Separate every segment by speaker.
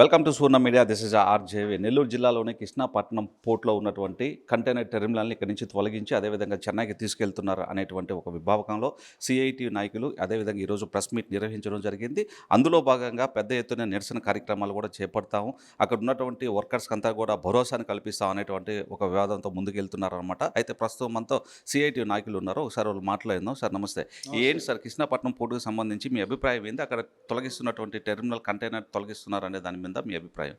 Speaker 1: Welcome to Surna media. This is RJV Nellore జిల్లాలోని కృష్ణాపట్నం పోర్ట్లో ఉన్నటువంటి container టెర్మినల్ని ఇక్కడి నుంచి తొలగించి అదేవిధంగా చెన్నైకి తీసుకెళ్తున్నారు అనేటువంటి ఒక విభాగంలో సిఐటి నాయకులు అదేవిధంగా ఈరోజు ప్రెస్ మీట్ నిర్వహించడం జరిగింది. అందులో భాగంగా పెద్ద ఎత్తున నిరసన కార్యక్రమాలు కూడా చేపడతాము. అక్కడ ఉన్నటువంటి వర్కర్స్ అంతా కూడా భరోసాను కల్పిస్తాం అనేటువంటి ఒక వివాదంతో ముందుకెళ్తున్నారు అనమాట అయితే ప్రస్తుతం మనతో సిఐటి నాయకులు ఉన్నారు. ఒకసారి వాళ్ళు మాట్లాడిందాం సార్ నమస్తే. ఏంటి సార్ కృష్ణాపట్నం పోర్టుకు సంబంధించి మీ అభిప్రాయం ఏంది? అక్కడ తొలగిస్తున్నటువంటి టెర్మినల్ కంటైనర్ తొలగిస్తున్నారు అనే దాని మీద మీ అభిప్రాయం?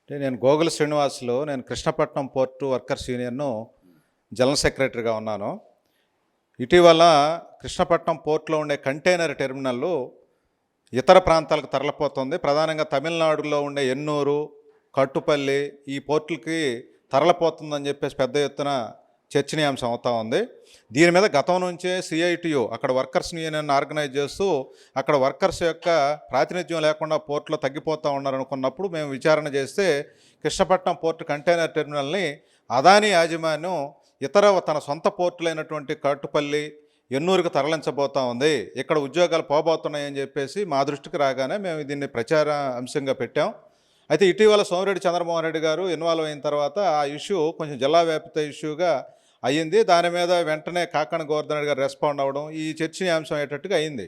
Speaker 2: అంటే నేను గోగుల శ్రీనివాసులు నేను కృష్ణపట్నం పోర్టు వర్కర్స్ యూనియన్ను జనరల్ సెక్రటరీగా ఉన్నాను. ఇటీవల కృష్ణపట్నం పోర్టులో ఉండే కంటైనర్ టెర్మినల్ ఇతర ప్రాంతాలకు తరలిపోతుంది. ప్రధానంగా తమిళనాడులో ఉండే ఎన్నూరు కట్టుపల్లి ఈ పోర్టులకి తరలిపోతుందని చెప్పేసి పెద్ద ఎత్తున చర్చనీయాంశం అవుతా ఉంది. దీని మీద గతం నుంచే సిఐటియు అక్కడ వర్కర్స్ యూనియన్ ఆర్గనైజ్ చేస్తూ అక్కడ వర్కర్స్ యొక్క ప్రాతినిధ్యం లేకుండా పోర్టులో తగ్గిపోతూ ఉన్నారనుకున్నప్పుడు మేము విచారణ చేస్తే కృష్ణపట్నం పోర్టు కంటైనర్ టెర్మినల్ని అదానీ యాజమాన్యం ఇతర తన సొంత పోర్టులైనటువంటి కట్టుపల్లి ఎన్నూరుకు తరలించబోతా ఉంది. ఇక్కడ ఉద్యోగాలు పోబోతున్నాయని చెప్పేసి మా దృష్టికి రాగానే మేము దీన్ని ప్రచార అంశంగా పెట్టాం. అయితే ఇటీవల సోమిరెడ్డి చంద్రమోహన్ రెడ్డి గారు ఇన్వాల్వ్ అయిన తర్వాత ఆ ఇష్యూ కొంచెం జిల్లా వ్యాప్త ఇష్యూగా అయ్యింది. దాని మీద వెంటనే కాకణ గోవర్ధన్ గారు రెస్పాండ్ అవ్వడం ఈ చర్చనీయాంశం అయ్యేటట్టుగా అయింది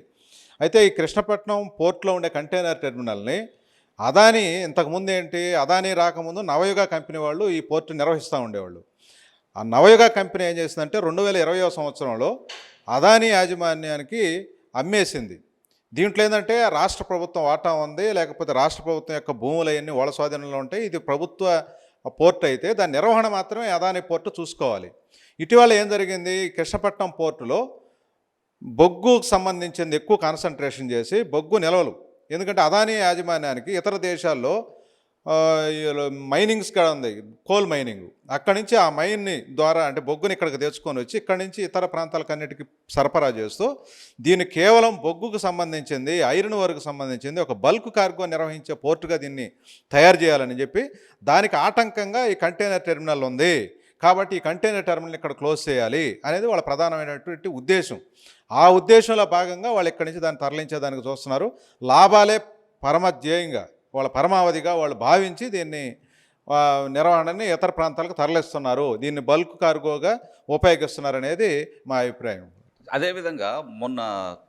Speaker 2: అయితే ఈ కృష్ణపట్నం పోర్ట్లో ఉండే కంటైనర్ టెర్మినల్ని అదానీ ఇంతకుముందు ఏంటి అదానీ రాకముందు నవయుగ కంపెనీ వాళ్ళు ఈ పోర్టు నిర్వహిస్తూ ఉండేవాళ్ళు. ఆ నవయుగ కంపెనీ ఏం చేసిందంటే రెండు వేల ఇరవయో సంవత్సరంలో అదానీ యాజమాన్యానికి అమ్మేసింది. దీంట్లో ఏంటంటే రాష్ట్ర ప్రభుత్వం వాటా ఉంది లేకపోతే రాష్ట్ర ప్రభుత్వం యొక్క భూములు అవన్నీ వాళ్ళ స్వాధీనంలో ఉంటాయి. ఇది ప్రభుత్వ పోర్ట్ అయితే దాని నిర్వహణ మాత్రమే అదానీ పోర్టు చూసుకోవాలి. ఇటీవల ఏం జరిగింది? కృష్ణపట్నం పోర్టులో బొగ్గుకు సంబంధించింది ఎక్కువ కాన్సన్ట్రేషన్ చేసి బొగ్గు నిల్వలు. ఎందుకంటే అదానీ యాజమాన్యానికి ఇతర దేశాల్లో మైనింగ్స్ కూడా ఉంది. కోల్ మైనింగ్ అక్కడి నుంచి ఆ మైన్ని ద్వారా అంటే బొగ్గుని ఇక్కడికి తెచ్చుకొని వచ్చి ఇక్కడి నుంచి ఇతర ప్రాంతాలకన్నిటికీ సరఫరా చేస్తూ దీన్ని కేవలం బొగ్గుకు సంబంధించింది ఐరన్ వరకు సంబంధించింది ఒక బల్క్ కార్గో నిర్వహించే పోర్టుగా దీన్ని తయారు చేయాలని చెప్పి దానికి ఆటంకంగా ఈ కంటైనర్ టెర్మినల్ ఉంది. కాబట్టి ఈ కంటైనర్ టెర్మినల్ ఇక్కడ క్లోజ్ చేయాలి అనేది వాళ్ళ ప్రధానమైనటువంటి ఉద్దేశం. ఆ ఉద్దేశంలో భాగంగా వాళ్ళు ఇక్కడి నుంచి దాన్ని తరలించేదానికి చూస్తున్నారు. లాభాలే పరమ ధ్యేయంగా. వాళ్ళ పరమావధిగా వాళ్ళు భావించి దీన్ని నిర్వహణని ఇతర ప్రాంతాలకు తరలిస్తున్నారు. దీన్ని బల్క్ కార్గోగా ఉపయోగిస్తున్నారు అనేది మా అభిప్రాయం.
Speaker 1: అదేవిధంగా మొన్న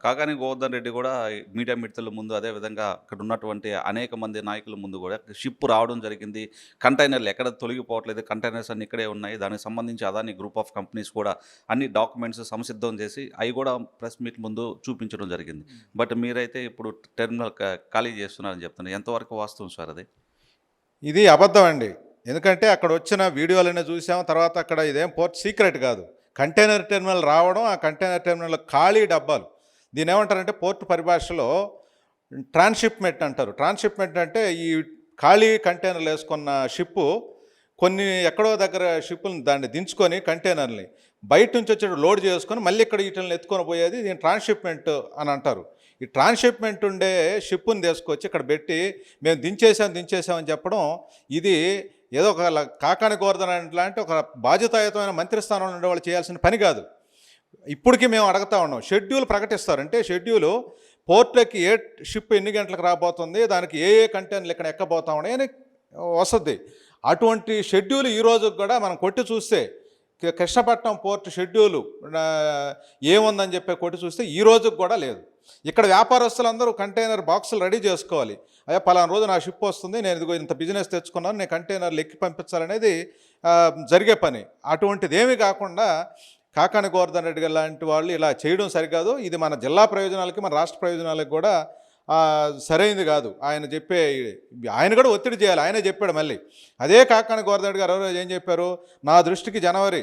Speaker 1: కాకాని గోవర్ధన్ రెడ్డి కూడా మీడియా మిత్రుల ముందు అదేవిధంగా అక్కడ ఉన్నటువంటి అనేక మంది నాయకుల ముందు కూడా షిప్ రావడం జరిగింది. కంటైనర్లు ఎక్కడ తొలగిపోవట్లేదు కంటైనర్స్ అన్ని ఇక్కడే ఉన్నాయి. దానికి సంబంధించి అదాని గ్రూప్ ఆఫ్ కంపెనీస్ కూడా అన్ని డాక్యుమెంట్స్ సంసిద్ధం చేసి అవి కూడా ప్రెస్ మీట్ ముందు చూపించడం జరిగింది. బట్ మీరైతే ఇప్పుడు టెర్మినల్ ఖాళీ చేస్తున్నారని చెప్తున్నారు. ఎంతవరకు వాస్తవం సార్ అది?
Speaker 2: ఇది అబద్ధం అండి. ఎందుకంటే అక్కడ వచ్చిన వీడియోలన్నీ చూసాం. తర్వాత అక్కడ ఇదేం పోర్ట్ సీక్రెట్ కాదు. కంటైనర్ టెర్మినల్ రావడం ఆ కంటైనర్ టెర్మినల్ ఖాళీ డబ్బాలు. దీని ఏమంటారంటే పోర్ట్ పరిభాషలో ట్రాన్స్షిప్మెంట్ అంటారు. ట్రాన్స్షిప్మెంట్ అంటే ఈ ఖాళీ కంటైనర్లు వేసుకున్న షిప్పు కొన్ని ఎక్కడో దగ్గర షిప్పులను దాన్ని దించుకొని కంటైనర్ని బయట నుంచి వచ్చి లోడ్ చేసుకొని మళ్ళీ ఇక్కడ వీటిని ఎత్తుకొని పోయేది దీని ట్రాన్స్షిప్మెంట్ అని అంటారు. ఈ ట్రాన్స్షిప్మెంట్ ఉండే షిప్పుని తీసుకొచ్చి ఇక్కడ పెట్టి మేము దించేసాం దించేసామని చెప్పడం ఇది ఏదో ఒక ల- కాకాని గోవర్ధన అంటే ఒక బాధ్యతాయుతమైన మంత్రి స్థానంలో ఉండే వాళ్ళు చేయాల్సిన పని కాదు. ఇప్పటికీ మేము అడుగుతా ఉన్నాం షెడ్యూల్ ప్రకటిస్తారు అంటే పోర్ట్లకి ఏ షిప్ ఎన్ని గంటలకు రాబోతుంది దానికి ఏ ఏ కంటైనర్లు ఇక్కడ ఎక్కబోతా ఉన్నాయి అని వస్తుంది. అటువంటి షెడ్యూల్ ఈ రోజు కూడా మనం కొట్టి చూస్తే కృష్ణపట్నం పోర్ట్ షెడ్యూలు ఏముందని చెప్పి కొట్టి చూస్తే ఈ రోజుకి కూడా లేదు. ఇక్కడ వ్యాపారస్తులందరూ కంటైనర్ బాక్సులు రెడీ చేసుకోవాలి. అయ్యా పలానా రోజు నా షిప్ వస్తుంది నేను ఇదిగో ఇంత బిజినెస్ తెచ్చుకున్నాను నేను కంటైనర్లు ఎక్కి పంపించాలనేది జరిగే పని. అటువంటిది ఏమీ కాకుండా కాకాని గోవర్ధన్ రెడ్డి గారు లాంటి వాళ్ళు ఇలా చేయడం సరికాదు. ఇది మన జిల్లా ప్రయోజనాలకి మన రాష్ట్ర ప్రయోజనాలకు కూడా సరైనది కాదు. ఆయన చెప్పే ఆయన కూడా ఒత్తిడి చేయాలి. ఆయనే చెప్పాడు మళ్ళీ. అదే కాకాని గోవర్ధన్ రెడ్డి గారు ఎవరో ఏం చెప్పారు? నా దృష్టికి జనవరి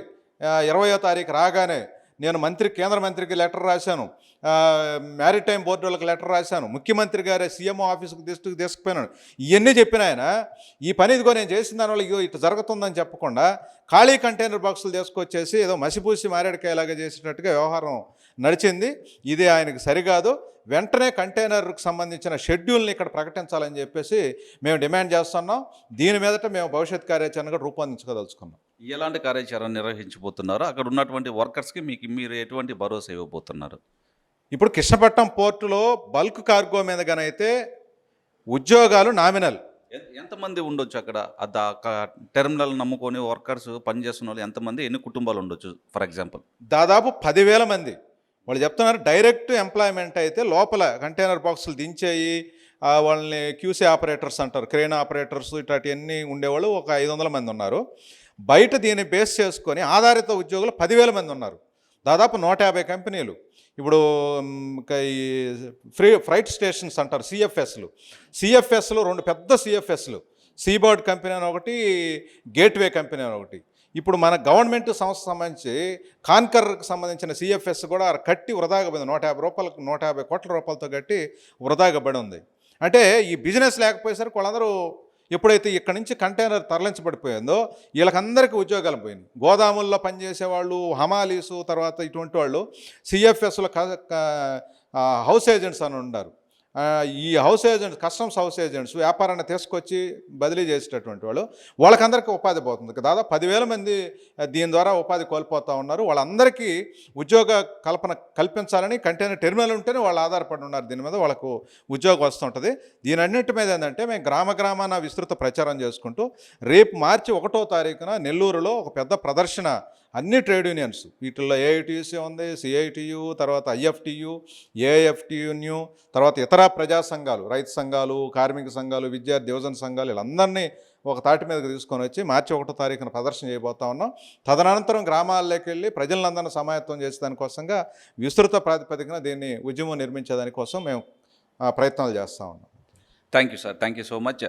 Speaker 2: ఇరవయో తారీఖు రాగానే నేను మంత్రి కేంద్ర మంత్రికి లెటర్ రాశాను. మ్యారిటైమ్ బోర్డు వాళ్ళకి లెటర్ రాశాను. ముఖ్యమంత్రి గారే సీఎం ఆఫీస్కి దృష్టికి తీసుకుపోయినాడు. ఇవన్నీ చెప్పిన ఆయన ఈ పని ఇదిగో నేను చేసిన దానివల్ల ఇగో ఇటు జరుగుతుందని చెప్పకుండా ఖాళీ కంటైనర్ బాక్సులు తీసుకొచ్చేసి ఏదో మసిపూసి మారేడుకాయలాగా చేసేటట్టుగా వ్యవహారం నడిచింది. ఇది ఆయనకి సరికాదు. వెంటనే కంటైనర్కు సంబంధించిన షెడ్యూల్ని ఇక్కడ ప్రకటించాలని చెప్పేసి మేము డిమాండ్ చేస్తున్నాం. దీని మీదట మేము భవిష్యత్ కార్యాచరణగా రూపొందించుకోదలుచుకున్నాం
Speaker 1: ఎలాంటి కార్యాచరణ నిర్వహించబోతున్నారు? అక్కడ ఉన్నటువంటి వర్కర్స్కి మీకు మీరు ఎటువంటి భరోసా ఇవ్వబోతున్నారు?
Speaker 2: ఇప్పుడు కృష్ణపట్నం పోర్టులో బల్క్ కార్గో మీద గనైతే ఉద్యోగాలు నామినల్.
Speaker 1: ఎంతమంది ఉండొచ్చు అక్కడ? టెర్మినల్ నమ్ముకొని వర్కర్స్ పనిచేస్తున్న వాళ్ళు ఎంతమంది? ఎన్ని కుటుంబాలు ఉండొచ్చు? For example.
Speaker 2: దాదాపు పదివేల మంది. వాళ్ళు చెప్తున్నారు డైరెక్ట్ ఎంప్లాయ్మెంట్ అయితే లోపల కంటైనర్ బాక్సులు దించేయి వాళ్ళని క్యూసీ ఆపరేటర్స్ అంటారు. క్రేన్ ఆపరేటర్స్ ఇట్లాంటివన్నీ ఉండేవాళ్ళు ఒక ఐదు వందల మంది ఉన్నారు. బయట దీన్ని బేస్ చేసుకొని ఆధారిత ఉద్యోగులు పదివేల మంది ఉన్నారు. దాదాపు నూట యాభై కంపెనీలు. ఇప్పుడు ఈ ఫ్రీ ఫ్రైట్ స్టేషన్స్ అంటారు సిఎఫ్ఎస్లు. సిఎఫ్ఎస్లు రెండు పెద్ద సిఎఫ్ఎస్లు. సీబర్డ్ కంపెనీ అని ఒకటి గేట్వే కంపెనీ అని ఒకటి. ఇప్పుడు మన గవర్నమెంట్ సంస్థ సంబంధించి కాన్కర్కి సంబంధించిన సిఎఫ్ఎస్ కూడా కట్టి వృధాగా పోయింది నూట యాభై రూపాయలకు నూట యాభై కోట్ల రూపాయలతో కట్టి వృధాగా పడి ఉంది. అంటే ఈ బిజినెస్ లేకపోయేసరికి వాళ్ళందరూ ఎప్పుడైతే ఇక్కడి నుంచి కంటైనర్ తరలించబడిపోయిందో వీళ్ళకందరికీ ఉద్యోగాలు పోయినాయి. గోదాముల్లో పనిచేసే వాళ్ళు హమాలీసు తర్వాత ఇటువంటి వాళ్ళు సిఎఫ్ఎస్లో హౌస్ ఏజెంట్స్ అని ఉన్నారు. ఈ house agents customs house agents వ్యాపారాన్ని తీసుకొచ్చి బదిలీ చేసేటటువంటి వాళ్ళు వాళ్ళకందరికీ ఉపాధి పోతుంది. దాదాపు పదివేల మంది దీని ద్వారా ఉపాధి కోల్పోతూ ఉన్నారు. వాళ్ళందరికీ ఉద్యోగ కల్పన కల్పించాలని కంటైనర్ టెర్మినల్ ఉంటేనే వాళ్ళు ఆధారపడి ఉన్నారు. దీని మీద వాళ్ళకు ఉద్యోగం వస్తుంటుంది దీని అన్నింటి మీద ఏంటంటే మేము గ్రామ గ్రామాన విస్తృత ప్రచారం చేసుకుంటూ రేపు మార్చి ఒకటో తారీఖున నెల్లూరులో ఒక పెద్ద ప్రదర్శన అన్ని ట్రేడ్ యూనియన్స్. వీటిల్లో ఏఐటీసీ ఉంది సిఐటియు తర్వాత ఐఎఫ్టియు ఏఎఫ్టియున్యు తర్వాత ఇతర ప్రజా సంఘాలు రైతు సంఘాలు కార్మిక సంఘాలు విద్యార్థి యువజన సంఘాలు వీళ్ళందరినీ ఒక తాటి మీదకి తీసుకొని వచ్చి మార్చి ఒకటో తారీఖున ప్రదర్శన చేయబోతా ఉన్నాం. తదనంతరం గ్రామాల్లోకి వెళ్ళి ప్రజలందరినీ సమాయత్తం చేసేదానికోసంగా విస్తృత ప్రాతిపదికన దీన్ని ఉద్యమం నిర్మించేదానికోసం మేము ఆ, ప్రయత్నాలు చేస్తూ ఉన్నాం.
Speaker 1: Thank you sir thank you so much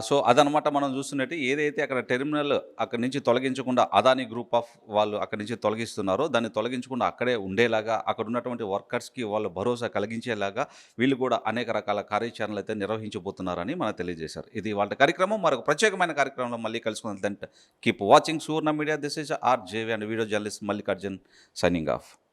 Speaker 1: so అదనమాట మనం చూస్తున్నట్టు ఏదైతే అక్కడ టెర్మినల్ అక్కడి నుంచి తొలగించకుండా అదాని గ్రూప్ ఆఫ్ వాళ్ళు అక్కడి నుంచి తొలగిస్తున్నారో దాన్ని తొలగించకుండా అక్కడే ఉండేలాగా అక్కడ ఉన్నటువంటి వర్కర్స్కి వాళ్ళు భరోసా కలిగించేలాగా వీళ్ళు కూడా అనేక రకాల కార్యాచరణలు అయితే నిర్వహించబోతున్నారని మనకు తెలియజేశారు. ఇది వాళ్ళ కార్యక్రమం. మరొక ప్రత్యేకమైన కార్యక్రమంలో మళ్ళీ కలుసుకుందాం. Keep watching Surna media this is R JV and video journalist Mallikarjun signing off